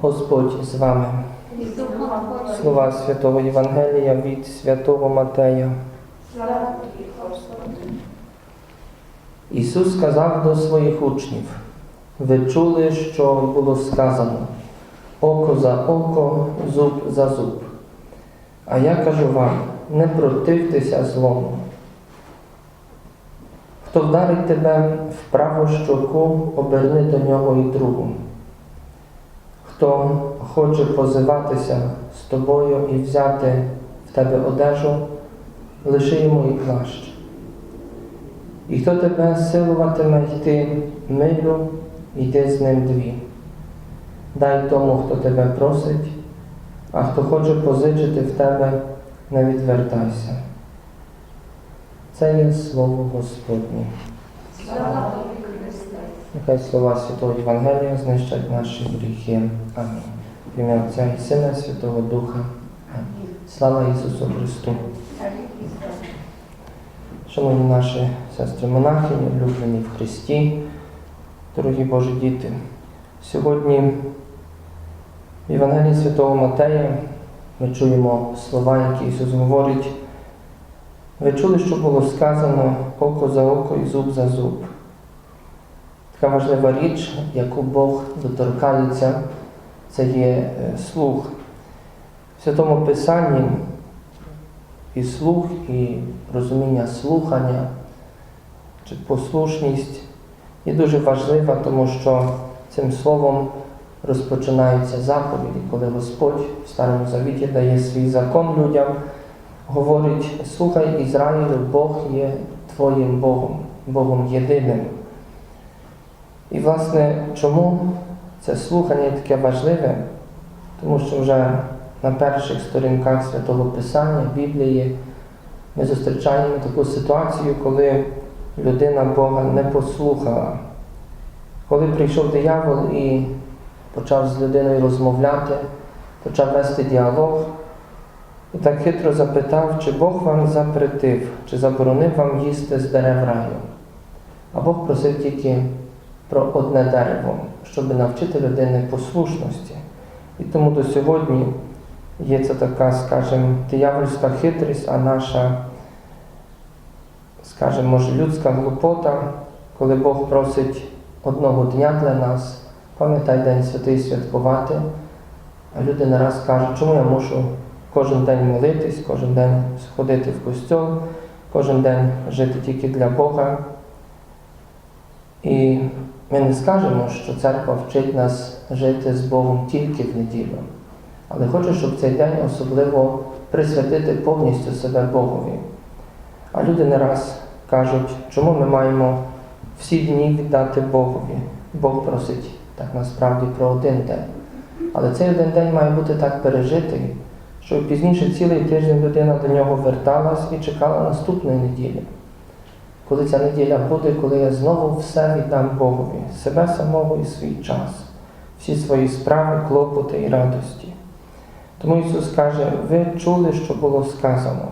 Господь з вами. Слова святого Євангелія від святого Матея. Ісус сказав до своїх учнів, ви чули, що було сказано око за око, зуб за зуб. А я кажу вам, не противтеся злому. Хто вдарить тебе в праву щоку, оберни до нього і другу. Хто хоче позиватися з тобою і взяти в тебе одежу, лиши йому і плащ. І хто тебе силуватиме йти милю, йди з ним дві. Дай тому, хто тебе просить, а хто хоче позичити в тебе, не відвертайся. Це є слово Господнє. Слава Тобі, Христе. Нехай слова Святого Євангелія знищать наші гріхи. Амінь. В ім'я Отця і Сина Святого Духа. Амінь. Слава Ісусу Христу! Шановні наші сестри монахині, улюблені в Христі, дорогі Божі діти, сьогодні в Євангелії Святого Матея ми чуємо слова, які Ісус говорить. Ви чули, що було сказано око за око і зуб за зуб. Така важлива річ, яку Бог доторкається, це є е, слух. В Святому Писанні і слух, і розуміння слухання чи послушність є дуже важлива, тому що цим словом розпочинаються заповіді, коли Господь в Старому Завіті дає свій закон людям, говорить: слухай Ізраїлю, Бог є твоїм Богом, Богом єдиним. І, власне, чому це слухання таке важливе? Тому що вже на перших сторінках Святого Писання, Біблії, ми зустрічаємо таку ситуацію, коли людина Бога не послухала. Коли прийшов диявол і почав з людиною розмовляти, почав вести діалог, і так хитро запитав, чи Бог вам запретив, чи заборонив вам їсти з дерев раю. А Бог просив тільки про одне дерево, щоб навчити людини послушності. І тому до сьогодні є це така, скажімо, диявольська хитрість, а наша, скажімо, може, людська глупота, коли Бог просить одного дня для нас, пам'ятай День Святий святкувати, а люди не раз кажуть, чому я мушу кожен день молитись, кожен день сходити в костьол, кожен день жити тільки для Бога. І ми не скажемо, що церква вчить нас жити з Богом тільки в неділю, але хочу, щоб цей день особливо присвятити повністю себе Богові. А люди не раз кажуть, чому ми маємо всі дні віддати Богові. Бог просить так насправді про один день. Але цей один день має бути так пережитий, щоб пізніше цілий тиждень людина до нього верталась і чекала наступної неділі. Коли ця неділя буде, коли я знову все віддам Богові, себе самого і свій час, всі свої справи, клопоти і радості. Тому Ісус каже, ви чули, що було сказано.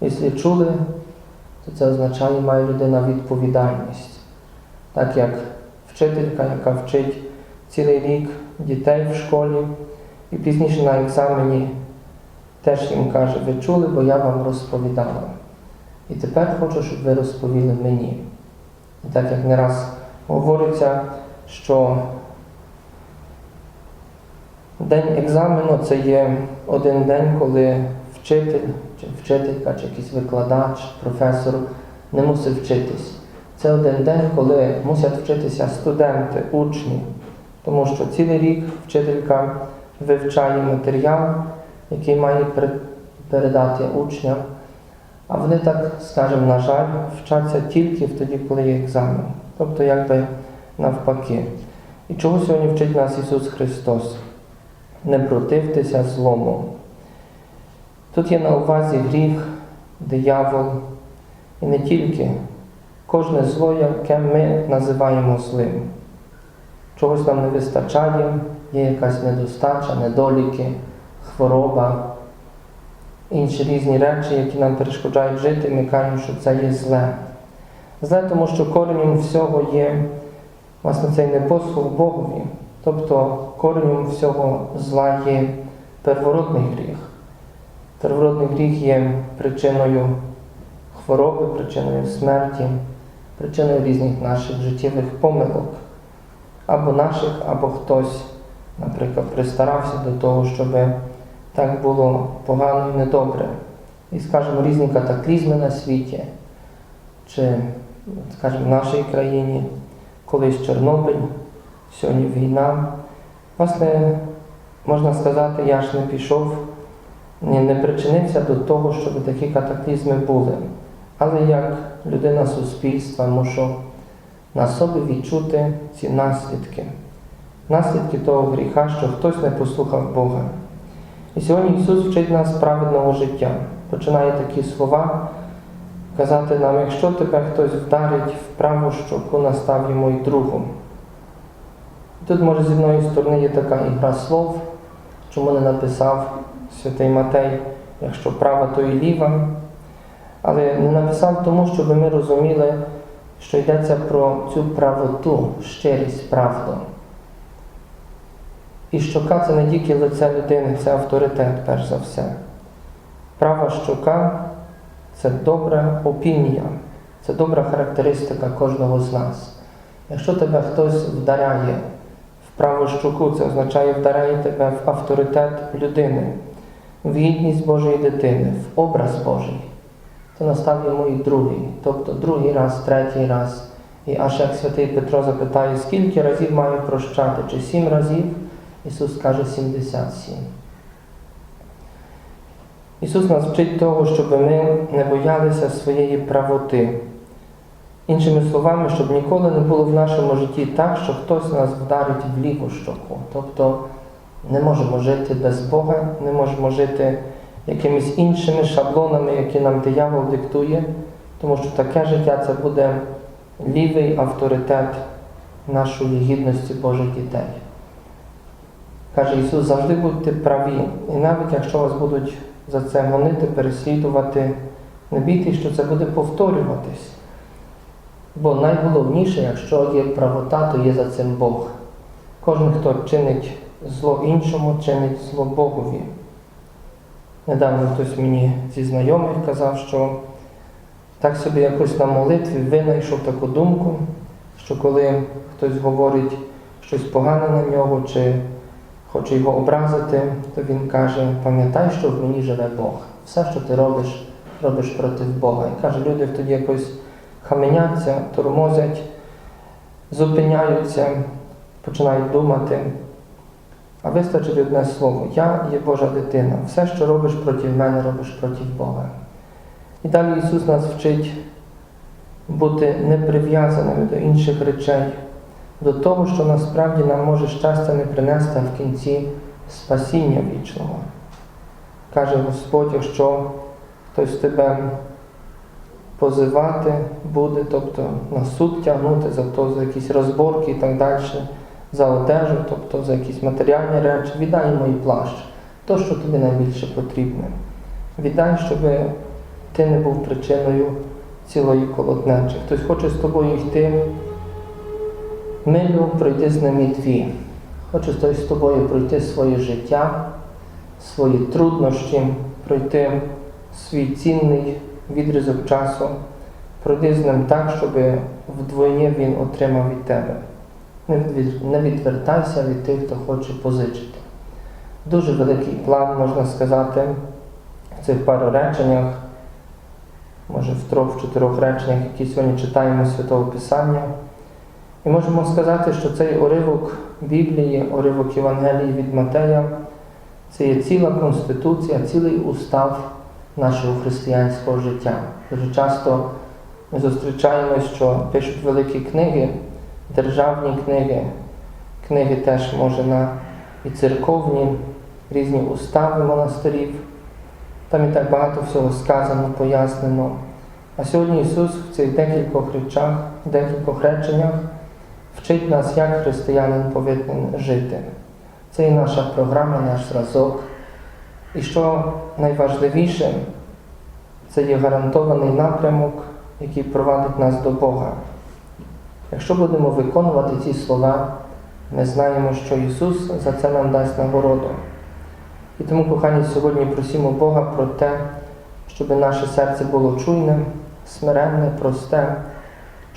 Якщо чули, то це означає, має людина відповідальність. Так як вчителька, яка вчить цілий рік дітей в школі, і пізніше на екзамені теж їм каже, ви чули, бо я вам розповідала. І тепер хочу, щоб ви розповіли мені. І так як не раз говориться, що день екзамену це є один день, коли вчитель, чи вчителька, чи якийсь викладач, професор не мусить вчитись. Це один день, коли мусять вчитися студенти, учні, тому що цілий рік вчителька вивчає матеріал, який має передати учням. А вони так, скажімо, на жаль, вчаться тільки тоді, коли є екзамен. Тобто, якби навпаки. І чого сьогодні вчить нас Ісус Христос? Не противтеся злому. Тут є на увазі гріх, диявол і не тільки кожне зло, яке ми називаємо злим. Чогось нам не вистачає, є якась недостача, недоліки, хвороба інші різні речі, які нам перешкоджають жити, ми кажемо, що це є зле. Зле, тому що коренем всього є власне цей непослух Богові, Тобто коренем всього зла є первородний гріх. Первородний гріх є причиною хвороби, причиною смерті, причиною різних наших життєвих помилок. Або наших, або хтось, наприклад, пристарався до того, щоб так було погано і недобре. І, скажімо, різні катаклізми на світі, чи, скажімо, в нашій країні, колись Чорнобиль, сьогодні війна. Власне, можна сказати, я ж не пішов, не, причинився до того, щоб такі катаклізми були. Але як людина суспільства мушу на собі відчути ці наслідки, наслідки того гріха, що хтось не послухав Бога. І сьогодні Ісус вчить нас праведного життя. Починає такі слова казати нам, якщо тебе хтось вдарить в праву щоку, настав йому й другу. Тут, може, з одної сторони є така ігра слов, чому не написав святий Матей, якщо права, то і ліва. Але не написав тому, щоб ми розуміли, що йдеться про цю правоту, щирість, правду. І щока це не тільки лице людини, це авторитет, перш за все. Права щока це добра опінія, це добра характеристика кожного з нас. Якщо тебе хтось вдаряє в праву щоку, це означає вдаряє тебе в авторитет людини, в гідність Божої дитини, в образ Божий, то настав йому і другий, тобто другий раз, третій раз. І аж як святий Петро запитає, скільки разів маю прощати, чи сім разів, Ісус каже 77. Ісус нас вчить того, щоб ми не боялися своєї правоти. Іншими словами, щоб ніколи не було в нашому житті так, що хтось нас вдарить в ліву щоку. Тобто не можемо жити без Бога, не можемо жити якимись іншими шаблонами, які нам диявол диктує, тому що таке життя це буде лівий авторитет нашої гідності Божих дітей. Каже Ісус, завжди будьте праві. І навіть якщо вас будуть за це гонити, переслідувати, не бійтесь, що це буде повторюватись. Бо найголовніше, якщо є правота, то є за цим Бог. Кожен, хто чинить зло іншому, чинить зло Богові. Недавно хтось мені зі знайомих казав, що так собі якось на молитві винайшов таку думку, що коли хтось говорить щось погане на нього, чи хоче його образити, то він каже, пам'ятай, що в мені живе Бог. Все, що ти робиш, робиш проти Бога. І каже, люди тоді якось хаменяться, тормозять, зупиняються, починають думати. А вистачить одне слово. Я є Божа дитина. Все, що робиш проти мене, робиш проти Бога. І далі Ісус нас вчить бути неприв'язаними до інших речей, до того, що насправді нам може щастя не принести в кінці спасіння вічного. Каже Господь, якщо хтось тебе позивати буде, тобто на суд тягнути за то, за якісь розборки і так далі, за одежу, тобто за якісь матеріальні речі, віддай і плащ, то, що тобі найбільше потрібне. Віддай, щоб ти не був причиною цілої колотнечі. Хтось хоче з тобою йти, милю пройди з ними дві. Хоче хтось з тобою пройти своє життя, свої труднощі, пройти свій цінний відрізок часу, пройди з ним так, щоб вдвоє він отримав від тебе. Не відвертайся від тих, хто хоче позичити. Дуже великий план, можна сказати, в цих пару реченнях, може в трьох-чотирьох реченнях, які сьогодні читаємо Святого Писання. І можемо сказати, що цей уривок Біблії, уривок Євангелії від Матея, це є ціла конституція, цілий устав нашого християнського життя. Дуже часто ми зустрічаємось, що пишуть великі книги, державні книги, книги теж може на і церковні, різні устави монастирів. Там і так багато всього сказано, пояснено. А сьогодні Ісус в цих декількох речах, декількох реченнях вчить нас, як християнин повинен жити. Це є наша програма, наш зразок. І що найважливіше, це є гарантований напрямок, який провадить нас до Бога. Якщо будемо виконувати ці слова, Ми знаємо, що Ісус за це нам дасть нагороду. І тому, кохані, сьогодні просимо Бога про те, щоб наше серце було чуйним, смиренне, просте,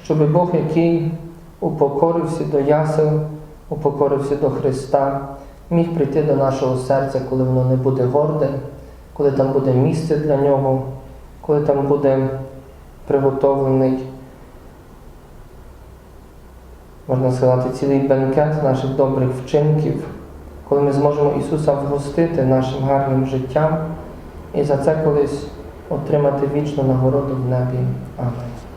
щоб Бог, який упокорився до ясел, упокорився до Христа, міг прийти до нашого серця, коли воно не буде горде, коли там буде місце для нього, коли там буде приготовлений, можна сказати, цілий бенкет наших добрих вчинків, коли ми зможемо Ісуса вгостити нашим гарним життям і за це колись отримати вічну нагороду в небі. Амінь.